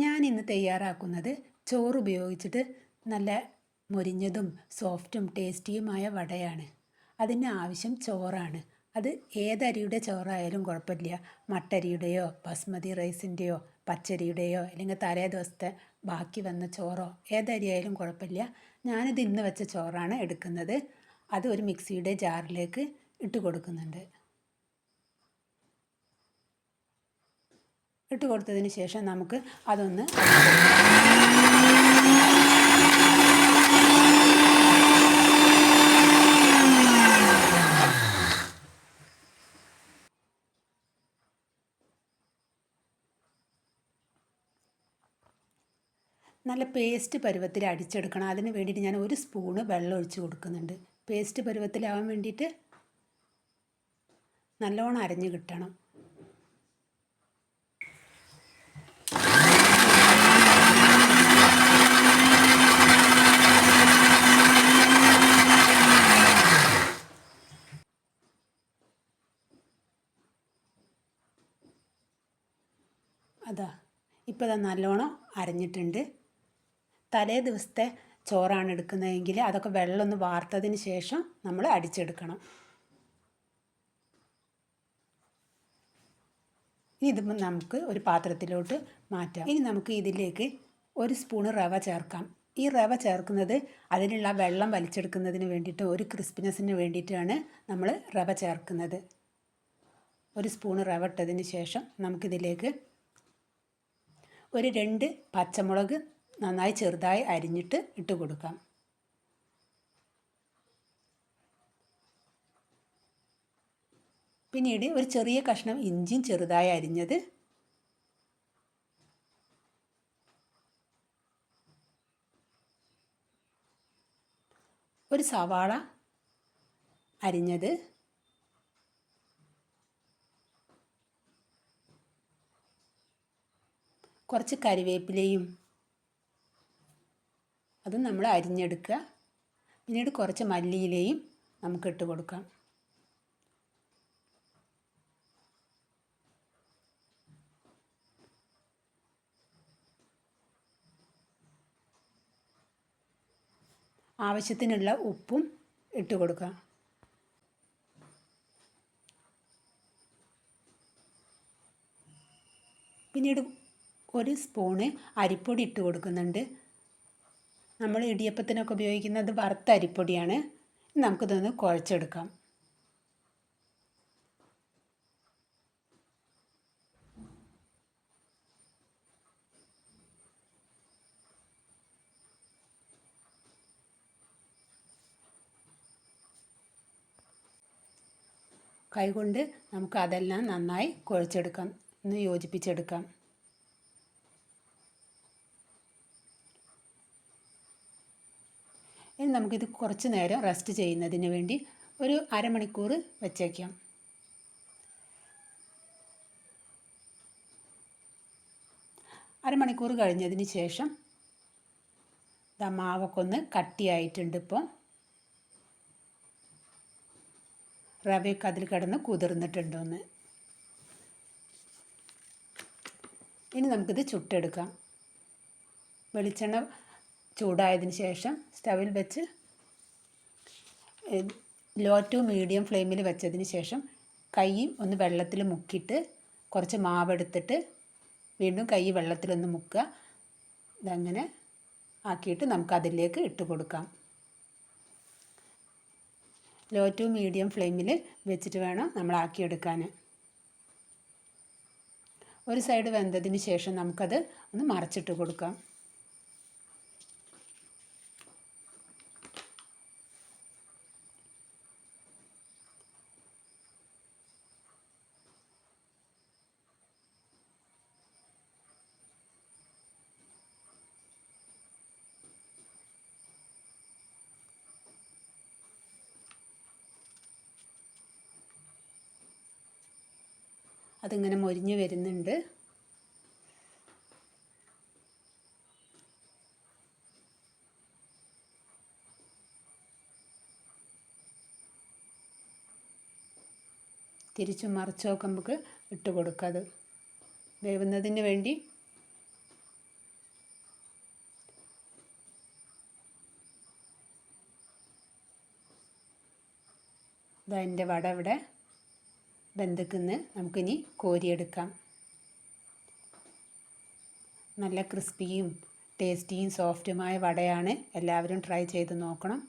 ഞാൻ ഇന്ന് തയ്യാറാക്കുന്നത് ചോറ് ഉപയോഗിച്ചിട്ട് നല്ല മുരിഞ്ഞതും സോഫ്റ്റും ടേസ്റ്റിയുമായ വടയാണ്. അതിന് ആവശ്യം ചോറാണ്. അത് ഏതരിയുടെ ചോറായാലും കുഴപ്പമില്ല. മട്ടരിയുടെയോ ബസ്മതി റൈസിന്റെയോ പച്ചരിയുടെയോ അല്ലെങ്കിൽ തലേ ദിവസത്തെ ബാക്കി വന്ന ചോറോ ഏതരിയായാലും കുഴപ്പമില്ല. ഞാനിത് ഇന്ന് വെച്ച ചോറാണ് എടുക്കുന്നത്. അത് ഒരു മിക്സിയുടെ ജാറിലേക്ക് ഇട്ട് കൊടുക്കുന്നുണ്ട്. ഇട്ട് കൊടുത്തതിന് ശേഷം നമുക്ക് അതൊന്ന് നല്ല പേസ്റ്റ് പരുവത്തിൽ അടിച്ചെടുക്കണം. അതിന് വേണ്ടിയിട്ട് ഞാൻ ഒരു സ്പൂണ് വെള്ളം ഒഴിച്ച് കൊടുക്കുന്നുണ്ട്. പേസ്റ്റ് പരുവത്തിലാവാൻ വേണ്ടിയിട്ട് നല്ലോണം അരഞ്ഞ് കിട്ടണം. അതാ ഇപ്പോൾ അത് നല്ലോണം അരഞ്ഞിട്ടുണ്ട്. തലേ ദിവസത്തെ ചോറാണ് എടുക്കുന്നതെങ്കിൽ അതൊക്കെ വെള്ളം ഒന്ന് വാർത്തതിന് ശേഷം നമ്മൾ അടിച്ചെടുക്കണം. ഇനി ഇത് നമുക്ക് ഒരു പാത്രത്തിലോട്ട് മാറ്റാം. ഇനി നമുക്ക് ഇതിലേക്ക് ഒരു സ്പൂണ് റവ ചേർക്കാം. ഈ റവ ചേർക്കുന്നത് അതിനുള്ള വെള്ളം വലിച്ചെടുക്കുന്നതിന് വേണ്ടിയിട്ട് ഒരു ക്രിസ്പിനെസ്സിന് വേണ്ടിയിട്ടാണ് നമ്മൾ റവ ചേർക്കുന്നത്. ഒരു സ്പൂണ് റവ ഇട്ടതിന് ശേഷം നമുക്കിതിലേക്ക് ഒരു രണ്ട് പച്ചമുളക് നന്നായി ചെറുതായി അരിഞ്ഞിട്ട് ഇട്ട് കൊടുക്കാം. പിന്നീട് ഒരു ചെറിയ കഷ്ണം ഇഞ്ചിയും ചെറുതായി അരിഞ്ഞത് ഒരു സവാള അരിഞ്ഞത് കുറച്ച് കരിവേപ്പിലയും അത് നമ്മൾ അരിഞ്ഞെടുക്കുക. പിന്നീട് കുറച്ച് മല്ലിയിലയും നമുക്ക് ഇട്ട് കൊടുക്കാം. ആവശ്യത്തിനുള്ള ഉപ്പും ഇട്ട് കൊടുക്കാം. പിന്നീട് ഒരു സ്പൂണ് അരിപ്പൊടി ഇട്ട് കൊടുക്കുന്നുണ്ട്. നമ്മൾ ഇടിയപ്പത്തിനൊക്കെ ഉപയോഗിക്കുന്നത് വറുത്ത അരിപ്പൊടിയാണ്. നമുക്കിതൊന്ന് കുഴച്ചെടുക്കാം. കൈകൊണ്ട് നമുക്ക് അതെല്ലാം നന്നായി കുഴച്ചെടുക്കാം. ഒന്ന് യോജിപ്പിച്ചെടുക്കാം. ഇനി നമുക്കിത് കുറച്ച് നേരം റെസ്റ്റ് ചെയ്യുന്നതിന് വേണ്ടി ഒരു അരമണിക്കൂർ വെച്ചേക്കാം. അരമണിക്കൂർ കഴിഞ്ഞതിന് ശേഷം ഇതാ മാവൊക്കെ ഒന്ന് കട്ടിയായിട്ടുണ്ട് ഇപ്പോൾ റവയൊക്കെ അതിൽ കിടന്ന് കുതിർന്നിട്ടുണ്ടോന്ന്. ഇനി നമുക്കിത് ചുട്ടെടുക്കാം. വെളിച്ചെണ്ണ ചൂടായതിന് ശേഷം സ്റ്റവിൽ വെച്ച് ലോ ടു മീഡിയം ഫ്ലെയിമിൽ വെച്ചതിന് ശേഷം കൈയും ഒന്ന് വെള്ളത്തിൽ മുക്കിയിട്ട് കുറച്ച് മാവെടുത്തിട്ട് വീണ്ടും കൈ വെള്ളത്തിലൊന്ന് മുക്കുക. ഇതങ്ങനെ ആക്കിയിട്ട് നമുക്ക് അതിലേക്ക് ഇട്ട് കൊടുക്കാം. ലോ ടു മീഡിയം ഫ്ലെയിമിൽ വെച്ചിട്ട് വേണം നമ്മൾ ആക്കിയെടുക്കാൻ. ഒരു സൈഡ് വെന്തതിന് ശേഷം നമുക്കത് ഒന്ന് മറച്ചിട്ട് കൊടുക്കാം. അതിങ്ങനെ മൊരിഞ്ഞ് വരുന്നുണ്ട്. തിരിച്ചു മറിച്ചൊക്കെ നമുക്ക് ഇട്ട് കൊടുക്കുക അത്. വേവുന്നതിന് വേണ്ടി ഇതാ എന്റെ വട ഇവിടെ. വെന്തിക്കുന്ന് നമുക്കിനി കോരിയെടുക്കാം. നല്ല ക്രിസ്പിയും ടേസ്റ്റിയും സോഫ്റ്റുമായ വടയാണ് എല്ലാവരും ട്രൈ ചെയ്ത് നോക്കണം.